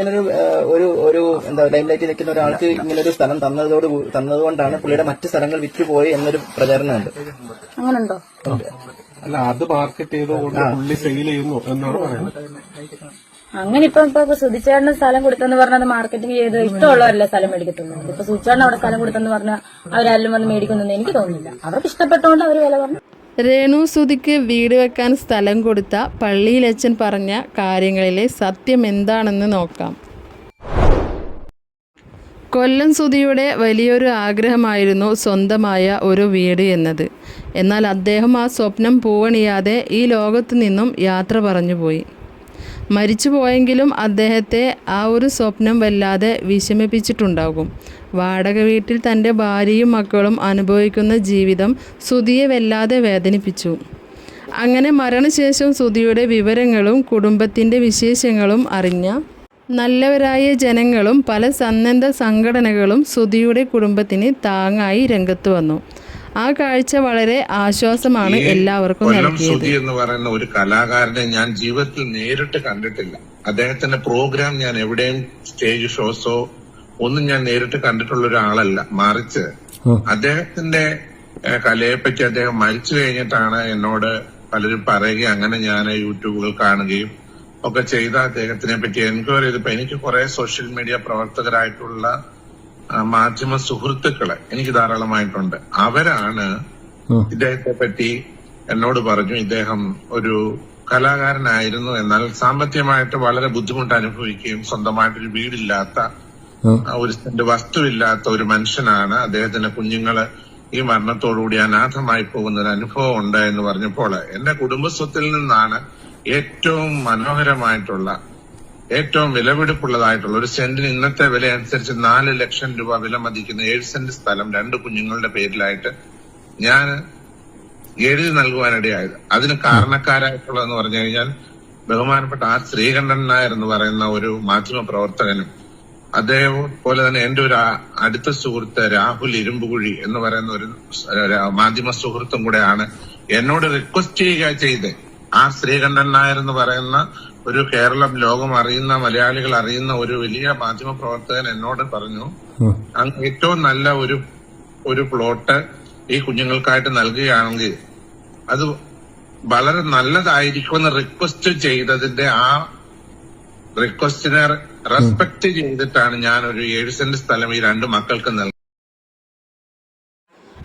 ഇങ്ങനൊരു ഒരു ഒരു എന്താ ലൈം ലൈറ്റിൽ നിൽക്കുന്ന ഒരാൾക്ക് ഇങ്ങനൊരു സ്ഥലം തന്നതോട് തന്നതുകൊണ്ടാണ് പുള്ളിയുടെ മറ്റ് സ്ഥലങ്ങൾ വിറ്റുപോയി എന്നൊരു പ്രചാരണമുണ്ട്. അങ്ങനെയുണ്ടോ അല്ല അത് മാർക്കറ്റ് ചെയ്തുകൊണ്ട് പുള്ളി സെയിൽ ചെയ്യുന്നു എന്നാണ് പറയുന്നത്. അങ്ങനെ ഇപ്പൊ ഇപ്പൊ സുധിച്ചേട്ടന് സ്ഥലം കൊടുത്തെന്ന് പറഞ്ഞത് മാർക്കറ്റിംഗ് ചെയ്ത് ഇഷ്ടമുള്ളവരല്ല സ്ഥലം മേടിക്കത്തുള്ളൂ. ഇപ്പൊ സുധിച്ചേട്ടൻ അവിടെ സ്ഥലം കൊടുത്തെന്ന് പറഞ്ഞാൽ അവരാരും വന്ന് മേടിക്കുന്നു എനിക്ക് തോന്നുന്നില്ല. അവർക്ക് ഇഷ്ടപ്പെട്ടോണ്ട് അവർ വില പറഞ്ഞു രേണു സുതിക്ക് വീട് വെക്കാൻ സ്ഥലം കൊടുത്ത പള്ളിയിലച്ചൻ പറഞ്ഞ കാര്യങ്ങളിലെ സത്യം എന്താണെന്ന് നോക്കാം. കൊല്ലം സുതിയുടെ വലിയൊരു ആഗ്രഹമായിരുന്നു സ്വന്തമായ ഒരു വീട് എന്നത്. എന്നാൽ അദ്ദേഹം ആ സ്വപ്നം പൂവണിയാതെ ഈ ലോകത്തു നിന്നും യാത്ര പറഞ്ഞുപോയി. മരിച്ചു പോയെങ്കിലും അദ്ദേഹത്തെ ആ ഒരു സ്വപ്നം വല്ലാതെ വിഷമിപ്പിച്ചിട്ടുണ്ടാകും. വാടക വീട്ടിൽ തന്റെ ഭാര്യയും മക്കളും അനുഭവിക്കുന്ന ജീവിതം സുധിയെ വല്ലാതെ വേദനിപ്പിച്ചു. അങ്ങനെ മരണശേഷം സുധിയുടെ വിവരങ്ങളും കുടുംബത്തിന്റെ വിശേഷങ്ങളും അറിഞ്ഞ നല്ലവരായ ജനങ്ങളും പല സന്നദ്ധ സംഘടനകളും സുധിയുടെ കുടുംബത്തിന് താങ്ങായി രംഗത്ത് വന്നു. ആ കാഴ്ച വളരെ ആശ്വാസമാണ് എല്ലാവർക്കും നൽകിയത്. എന്ന് പറയുന്ന ഒരു കലാകാരനെ ഞാൻ ജീവിതത്തിൽ നേരിട്ട് കണ്ടിട്ടില്ല. അദ്ദേഹത്തിന്റെ പ്രോഗ്രാം ഞാൻ എവിടെയും സ്റ്റേജ് ഷോസോ ഒന്നും ഞാൻ നേരിട്ട് കണ്ടിട്ടുള്ള ഒരാളല്ല. മറിച്ച് അദ്ദേഹത്തിന്റെ കലയെപ്പറ്റി അദ്ദേഹം മരിച്ചു കഴിഞ്ഞിട്ടാണ് എന്നോട് പലരും പറയുകയും അങ്ങനെ ഞാൻ യൂട്യൂബുകൾ കാണുകയും ഒക്കെ ചെയ്ത അദ്ദേഹത്തിനെ പറ്റി എൻക്വയറി ചെയ്തപ്പോ എനിക്ക് കുറെ സോഷ്യൽ മീഡിയ പ്രവർത്തകരായിട്ടുള്ള മാധ്യമ സുഹൃത്തുക്കളെ എനിക്ക് ധാരാളമായിട്ടുണ്ട്. അവരാണ് ഇദ്ദേഹത്തെ പറ്റി എന്നോട് പറഞ്ഞു ഇദ്ദേഹം ഒരു കലാകാരനായിരുന്നു എന്നാൽ സാമ്പത്തികമായിട്ട് വളരെ ബുദ്ധിമുട്ട് അനുഭവിക്കുകയും സ്വന്തമായിട്ടൊരു വീടില്ലാത്ത ഒരു സെന്റ് വസ്തുവില്ലാത്ത ഒരു മനുഷ്യനാണ്. അദ്ദേഹത്തിന്റെ കുഞ്ഞുങ്ങൾ ഈ മരണത്തോടുകൂടി അനാഥമായി പോകുന്ന ഒരു അനുഭവം ഉണ്ട് എന്ന് പറഞ്ഞപ്പോൾ എന്റെ കുടുംബസ്വത്തിൽ നിന്നാണ് ഏറ്റവും മനോഹരമായിട്ടുള്ള ഏറ്റവും വിലപിടിപ്പുള്ളതായിട്ടുള്ള ഒരു സെന്റിന് ഇന്നത്തെ വില അനുസരിച്ച് നാല് ലക്ഷം രൂപ വില മതിക്കുന്ന ഏഴ് സെന്റ് സ്ഥലം രണ്ട് കുഞ്ഞുങ്ങളുടെ പേരിലായിട്ട് ഞാൻ എഴുതി നൽകുവാനിടയായത്. അതിന് കാരണക്കാരായിട്ടുള്ളതെന്ന് പറഞ്ഞു കഴിഞ്ഞാൽ ബഹുമാനപ്പെട്ട ആർ ശ്രീകണ്ഠൻ നായർ എന്ന് പറയുന്ന ഒരു മാധ്യമ പ്രവർത്തകനും അദ്ദേഹം പോലെ തന്നെ എന്റെ ഒരു അടുത്ത സുഹൃത്ത് രാഹുൽ ഇരുമ്പുകുഴി എന്ന് പറയുന്ന ഒരു മാധ്യമ സുഹൃത്തും കൂടെയാണ് എന്നോട് റിക്വസ്റ്റ് ചെയ്യുക ചെയ്ത് ആർ ശ്രീകണ്ഠൻ നായർ എന്ന് പറയുന്ന ഒരു കേരളം ലോകം അറിയുന്ന മലയാളികൾ അറിയുന്ന ഒരു വലിയ മാധ്യമ പ്രവർത്തകൻ എന്നോട് പറഞ്ഞു അങ്ങ് ഏറ്റവും നല്ല ഒരു ഒരു പ്ലോട്ട് ഈ കുഞ്ഞുങ്ങൾക്കായിട്ട് നൽകുകയാണെങ്കിൽ അത് വളരെ നല്ലതായിരിക്കുമെന്ന് റിക്വസ്റ്റ് ചെയ്തതിന്റെ ആ റിക്വസ്റ്റിനെ റെസ്പെക്ട് ചെയ്തിട്ടാണ് ഞാൻ ഒരു ഏഴ് സെന്റ് സ്ഥലം ഈ രണ്ട് മക്കൾക്ക് നൽകുന്നത്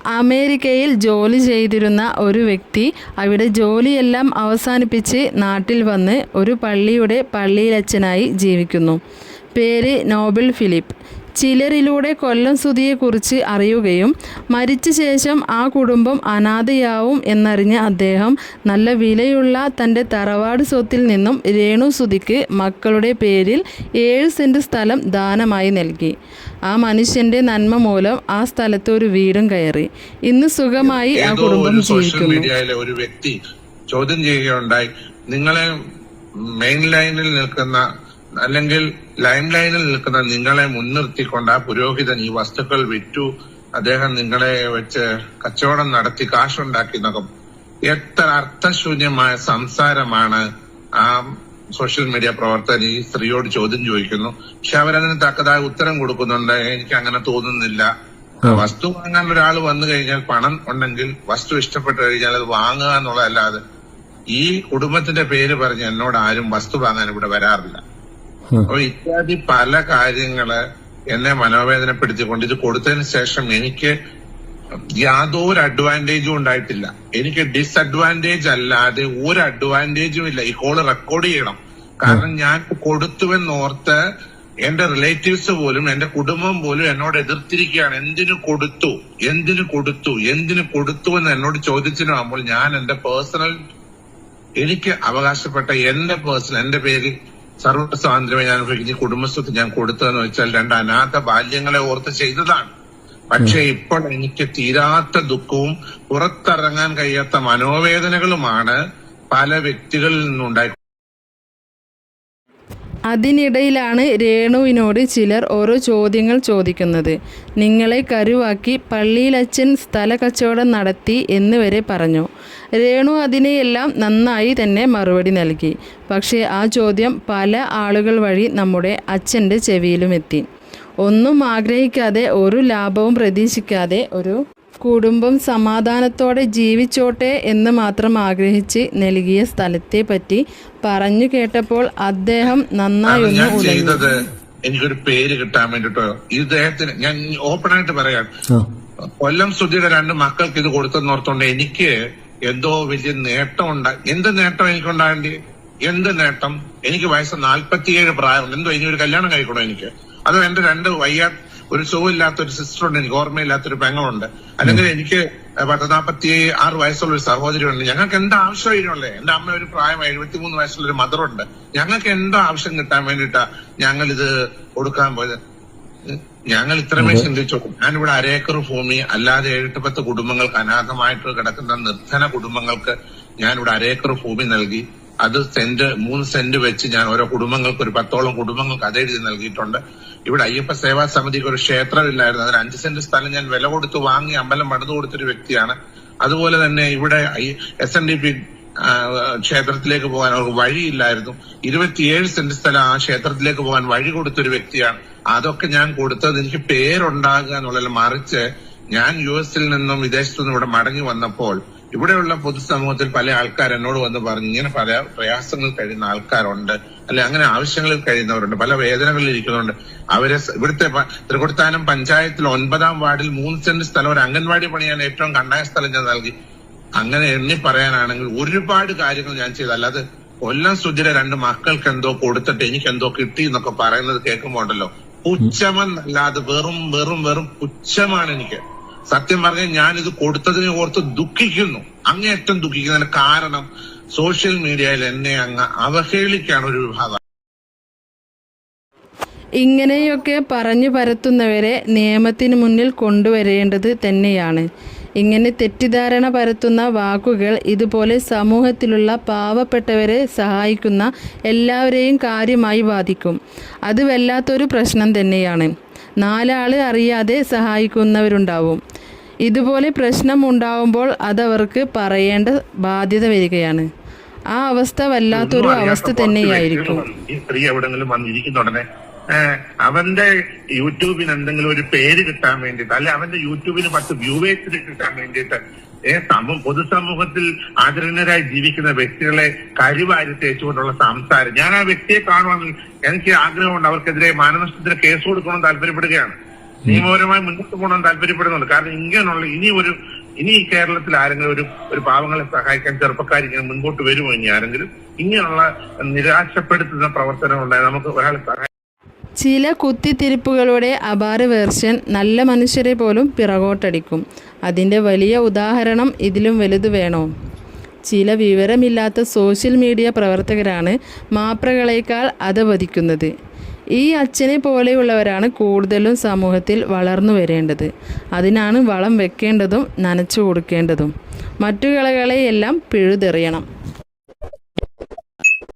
അമേരിക്കയിൽ ജോലി ചെയ്തിരുന്ന ഒരു വ്യക്തി അവിടെ ജോലിയെല്ലാം അവസാനിപ്പിച്ച് നാട്ടിൽ വന്ന് ഒരു പള്ളിയുടെ പള്ളിയിലച്ചനായി ജീവിക്കുന്നു. പേര് നോബിൾ ഫിലിപ്പ്. ചിലരിലൂടെ കൊല്ലം സുധിയെക്കുറിച്ച് അറിയുകയും മരിച്ച ശേഷം ആ കുടുംബം അനാഥയാവും എന്നറിഞ്ഞ അദ്ദേഹം നല്ല വിലയുള്ള തന്റെ തറവാട് സ്വത്തിൽ നിന്നും രേണു സുധിക്ക് മക്കളുടെ പേരിൽ ഏഴ് സെന്റ് സ്ഥലം ദാനമായി നൽകി. ആ മനുഷ്യന്റെ നന്മ മൂലം ആ സ്ഥലത്ത് ഒരു വീടും കയറി. ഇന്ന് സുഖമായി ആ കുടുംബം ജീവിക്കുന്നു. ഒരു വ്യക്തി ചോദ്യം ചെയ്യുകയുണ്ടായി. നിങ്ങളെ മെയിൻ ലൈനിൽ നിൽക്കുന്ന അല്ലെങ്കിൽ ലൈം ലൈനിൽ നിൽക്കുന്ന നിങ്ങളെ മുൻനിർത്തിക്കൊണ്ട് ആ പുരോഹിതൻ ഈ വസ്തുക്കൾ വിറ്റു അദ്ദേഹം നിങ്ങളെ വെച്ച് കച്ചവടം നടത്തി കാശുണ്ടാക്കി എന്നൊക്കെ എത്ര അർത്ഥശൂന്യമായ സംസാരമാണ് ആ സോഷ്യൽ മീഡിയ പ്രവർത്തകൻ ഈ സ്ത്രീയോട് ചോദ്യം ചോദിക്കുന്നു. പക്ഷെ അവരതിന് തക്കതായ ഉത്തരം കൊടുക്കുന്നുണ്ട്. എനിക്ക് അങ്ങനെ തോന്നുന്നില്ല. വസ്തു വാങ്ങാൻ ഒരാൾ വന്നു കഴിഞ്ഞാൽ പണം ഉണ്ടെങ്കിൽ വസ്തു ഇഷ്ടപ്പെട്ടു കഴിഞ്ഞാൽ അത് വാങ്ങുക എന്നുള്ളതല്ലാതെ ഈ കുടുംബത്തിന്റെ പേര് പറഞ്ഞ് എന്നോട് ആരും വസ്തു വാങ്ങാൻ ഇവിടെ വരാറില്ല. അപ്പൊ ഇത്യാദി പല കാര്യങ്ങൾ എന്നെ മനോവേദനപ്പെടുത്തിക്കൊണ്ട് ഇത് കൊടുത്തതിന് ശേഷം എനിക്ക് യാതൊരു അഡ്വാന്റേജും ഉണ്ടായിട്ടില്ല. എനിക്ക് ഡിസഡ്വാന്റേജ് അല്ലാതെ ഒരു അഡ്വാന്റേജും ഇല്ല. ഈ കോൾ റെക്കോർഡ് ചെയ്യണം. കാരണം ഞാൻ കൊടുത്തുവെന്നോർത്ത് എന്റെ റിലേറ്റീവ്സ് പോലും എന്റെ കുടുംബം പോലും എന്നോട് എതിർത്തിരിക്കുകയാണ്. എന്തിനു കൊടുത്തു? എന്തിനു കൊടുത്തു? എന്തിനു കൊടുത്തു എന്ന് എന്നോട് ചോദിച്ചിട്ടാകുമ്പോൾ ഞാൻ എന്റെ പേഴ്സണൽ എനിക്ക് അവകാശപ്പെട്ട എന്റെ പേഴ്സണൽ എന്റെ പേര് സർവ സ്വാതന്ത്ര്യം ഞാൻ ഈ കുടുംബസ്വത്ത് ഞാൻ കൊടുത്തതെന്ന് വെച്ചാൽ രണ്ട് അനാഥ ബാല്യങ്ങളെ ഓർത്ത് ചെയ്തതാണ്. പക്ഷെ ഇപ്പോൾ എനിക്ക് തീരാത്ത ദുഃഖവും പുറത്തിറങ്ങാൻ കഴിയാത്ത മനോവേദനകളുമാണ് പല വ്യക്തികളിൽ നിന്നുണ്ടായി അതിനിടയിലാണ് രേണുവിനോട് ചിലർ ഓരോ ചോദ്യങ്ങൾ ചോദിക്കുന്നത്. നിങ്ങളെ കരുവാക്കി പള്ളിയിലച്ഛൻ സ്ഥല കച്ചവടം നടത്തി എന്ന് വരെ പറഞ്ഞു. രേണു അതിനെയെല്ലാം നന്നായി തന്നെ മറുപടി നൽകി. പക്ഷേ ആ ചോദ്യം പല ആളുകൾ വഴി നമ്മുടെ അച്ഛന്റെ ചെവിയിലുമെത്തി. ഒന്നും ആഗ്രഹിക്കാതെ ഒരു ലാഭവും പ്രതീക്ഷിക്കാതെ ഒരു കുടുംബം സമാധാനത്തോടെ ജീവിച്ചോട്ടെ എന്ന് മാത്രം ആഗ്രഹിച്ച് നൽകിയ സ്ഥലത്തെ പറ്റി പറഞ്ഞു കേട്ടപ്പോൾ അദ്ദേഹം നന്നായി നന്നായൊന്ന് ഞാൻ ഉലഞ്ഞു ചെയ്തത് എനിക്കൊരു പേര് കിട്ടാൻ വേണ്ടിട്ടോ. ഇദ്ദേഹത്തിന് ഞാൻ ഓപ്പൺ ആയിട്ട് പറയാം. കൊല്ലം സുധിയുടെ രണ്ട് മക്കൾക്ക് ഇത് കൊടുത്തെന്ന് ഓർത്തോണ്ട് എനിക്ക് എന്തോ വലിയ നേട്ടം ഉണ്ടായി എന്ത് നേട്ടം എനിക്കുണ്ടാകേണ്ടി? എന്ത് നേട്ടം? എനിക്ക് വയസ്സ് നാല്പത്തിയേഴ് പ്രായമുണ്ട്. എന്തോ ഇനി ഒരു കല്യാണം കഴിക്കണോ എനിക്ക്? അതോ എന്റെ രണ്ട് വയ്യാ ഒരു സുഖമില്ലാത്ത ഒരു സിസ്റ്റർ ഉണ്ട് എനിക്ക് ഓർമ്മയില്ലാത്തൊരു പെങ്ങളുണ്ട്. അല്ലെങ്കിൽ എനിക്ക് പത്ത് നാൽപ്പത്തി ആറ് വയസ്സുള്ള ഒരു സഹോദരി ഉണ്ട് ഞങ്ങൾക്ക് എന്താ ആവശ്യം ഇതിനുള്ളത് എന്റെ അമ്മ ഒരു പ്രായം എഴുപത്തിമൂന്ന് വയസ്സുള്ള ഒരു മദറുണ്ട് ഞങ്ങൾക്ക് എന്താ ആവശ്യം കിട്ടാൻ വേണ്ടിട്ടാ ഞങ്ങൾ ഇത് കൊടുക്കാൻ പോയത്. ഞങ്ങൾ ഇത്രമേ ചിന്തിച്ചു ഞാനിവിടെ അരേക്കർ ഭൂമി അല്ലാതെ ഏഴെട്ട് പത്ത് കുടുംബങ്ങൾക്ക് അനാഥമായിട്ട് കിടക്കുന്ന നിർധന കുടുംബങ്ങൾക്ക് ഞാനിവിടെ അരേക്കർ ഭൂമി നൽകി. അത് സെന്റ് മൂന്ന് സെന്റ് വെച്ച് ഞാൻ ഓരോ കുടുംബങ്ങൾക്ക് ഒരു പത്തോളം കുടുംബങ്ങൾക്ക് അതെഴുതി നൽകിയിട്ടുണ്ട്. ഇവിടെ അയ്യപ്പ സേവാ സമിതിക്ക് ഒരു ക്ഷേത്രമില്ലായിരുന്നു. അതിന് അഞ്ച് സെന്റ് സ്ഥലം ഞാൻ വില കൊടുത്ത് വാങ്ങി അമ്പലം പണിതു കൊടുത്തൊരു വ്യക്തിയാണ്. അതുപോലെ തന്നെ ഇവിടെ എസ് എൻ ഡി പി ക്ഷേത്രത്തിലേക്ക് പോകാൻ അവർക്ക് വഴിയില്ലായിരുന്നു. ഇരുപത്തിയേഴ് സെന്റ് സ്ഥലം ആ ക്ഷേത്രത്തിലേക്ക് പോകാൻ വഴി കൊടുത്തൊരു വ്യക്തിയാണ്. അതൊക്കെ ഞാൻ കൊടുത്തത് എനിക്ക് പേരുണ്ടാകുക എന്നുള്ളത് മറിച്ച് ഞാൻ യു എസിൽ നിന്നും വിദേശത്തു നിന്നും ഇവിടെ മടങ്ങി വന്നപ്പോൾ ഇവിടെയുള്ള പൊതുസമൂഹത്തിൽ പല ആൾക്കാർ എന്നോട് വന്ന് പറഞ്ഞു ഇങ്ങനെ പല പ്രയാസങ്ങൾ കഴിയുന്ന ആൾക്കാരുണ്ട് അല്ലെ അങ്ങനെ ആവശ്യങ്ങളിൽ കഴിയുന്നവരുണ്ട് പല വേദനകളിൽ ഇരിക്കുന്നുണ്ട് അവരെ ഇവിടുത്തെ തൃക്കുടത്താനം പഞ്ചായത്തിൽ ഒൻപതാം വാർഡിൽ മൂന്ന് സെന്റ് സ്ഥലം ഒരു അംഗൻവാടി പണിയാൻ ഏറ്റവും കണ്ടായ സ്ഥലം ഞാൻ നൽകി. അങ്ങനെ എണ്ണി പറയാനാണെങ്കിൽ ഒരുപാട് കാര്യങ്ങൾ ഞാൻ ചെയ്തു. അല്ലാതെ കൊല്ലം സുധിര രണ്ട് മക്കൾക്ക് എന്തോ കൊടുത്തിട്ട് എനിക്ക് എന്തോ കിട്ടി എന്നൊക്കെ പറയുന്നത് കേൾക്കുമ്പോണ്ടല്ലോ പുച്ഛമെന്നല്ലാതെ വെറും വെറും വെറും പുച്ഛമാണ് എനിക്ക്. സത്യം പറഞ്ഞാൽ ഞാനിത് കൊടുത്തതിനെ ഓർത്ത് ദുഃഖിക്കുന്നു. അങ്ങേയറ്റം ദുഃഖിക്കുന്നതിന് കാരണം സോഷ്യൽ മീഡിയയിൽ എന്നെ അങ്ങ് അവഹേളിക്കാണ് ഒരു വിഭാഗം. ഇങ്ങനെയൊക്കെ പറഞ്ഞു പരത്തുന്നവരെ നിയമത്തിന് മുന്നിൽ കൊണ്ടുവരേണ്ടത് തന്നെയാണ്. ഇങ്ങനെ തെറ്റിദ്ധാരണ പരത്തുന്ന വാക്കുകൾ ഇതുപോലെ സമൂഹത്തിലുള്ള പാവപ്പെട്ടവരെ സഹായിക്കുന്ന എല്ലാവരെയും കാര്യമായി ബാധിക്കും. അത് വല്ലാത്തൊരു പ്രശ്നം തന്നെയാണ്. നാലാൾ അറിയാതെ സഹായിക്കുന്നവരുണ്ടാവും. ഇതുപോലെ പ്രശ്നം ഉണ്ടാവുമ്പോൾ അതവർക്ക് പറയേണ്ട ബാധ്യത വരികയാണ്. ആ അവസ്ഥ വല്ലാത്തൊരു അവസ്ഥ തന്നെയായിരിക്കും. സ്ത്രീ എവിടെങ്കിലും വന്നിരിക്കുന്നുടനെ അവന്റെ യൂട്യൂബിന് എന്തെങ്കിലും ഒരു പേര് കിട്ടാൻ വേണ്ടിയിട്ട് അല്ലെ അവന്റെ യൂട്യൂബിന് പത്ത് വ്യൂവേഴ്സിന് കിട്ടാൻ വേണ്ടിയിട്ട് ഏ സമൂഹ പൊതുസമൂഹത്തിൽ ആദരണീയരായി ജീവിക്കുന്ന വ്യക്തികളെ കരിവാരി തേച്ചുകൊണ്ടുള്ള സംസാരം. ഞാൻ ആ വ്യക്തിയെ കാണുവാണെങ്കിൽ എനിക്ക് ആഗ്രഹമുണ്ട്. അവർക്കെതിരെ മാനനഷ്ടത്തിന് കേസ് കൊടുക്കണമെന്ന് താല്പര്യപ്പെടുകയാണ്. നിയമപരമായി മുന്നോട്ട് പോകണം താല്പര്യപ്പെടുന്നുണ്ട്. കാരണം ഇങ്ങനെയുള്ള ഇനി ഒരു ഇനി കേരളത്തിൽ ആരെങ്കിലും ഒരു ഒരു പാവങ്ങളെ സഹായിക്കാൻ ചെറുപ്പക്കാർ ഇങ്ങനെ മുൻപോട്ട് വരുമോ ഇനി ആരെങ്കിലും? ഇങ്ങനെയുള്ള നിരാശപ്പെടുത്തുന്ന പ്രവർത്തനം ഉണ്ടായി നമുക്ക് ഒരാളെ സഹായിക്കും ചില കുത്തിത്തിരിപ്പുകളുടെ അപാര വേർഷൻ നല്ല മനുഷ്യരെ പോലും പിറകോട്ടടിക്കും. അതിന്റെ വലിയ ഉദാഹരണം ഇതിലും വലുത് വേണോ? ചില വിവരമില്ലാത്ത സോഷ്യൽ മീഡിയ പ്രവർത്തകരാണ് മാപ്രകളേക്കാൾ അധവധിക്കുന്നത് ഈ അച്ഛനെ പോലെയുള്ളവരാണ് കൂടുതലും സമൂഹത്തിൽ വളർന്നു വരേണ്ടത്. അതിനാണ് വളം വെക്കേണ്ടതും നനച്ചു കൊടുക്കേണ്ടതും. മറ്റു കളകളെയെല്ലാം പിഴുതെറിയണം.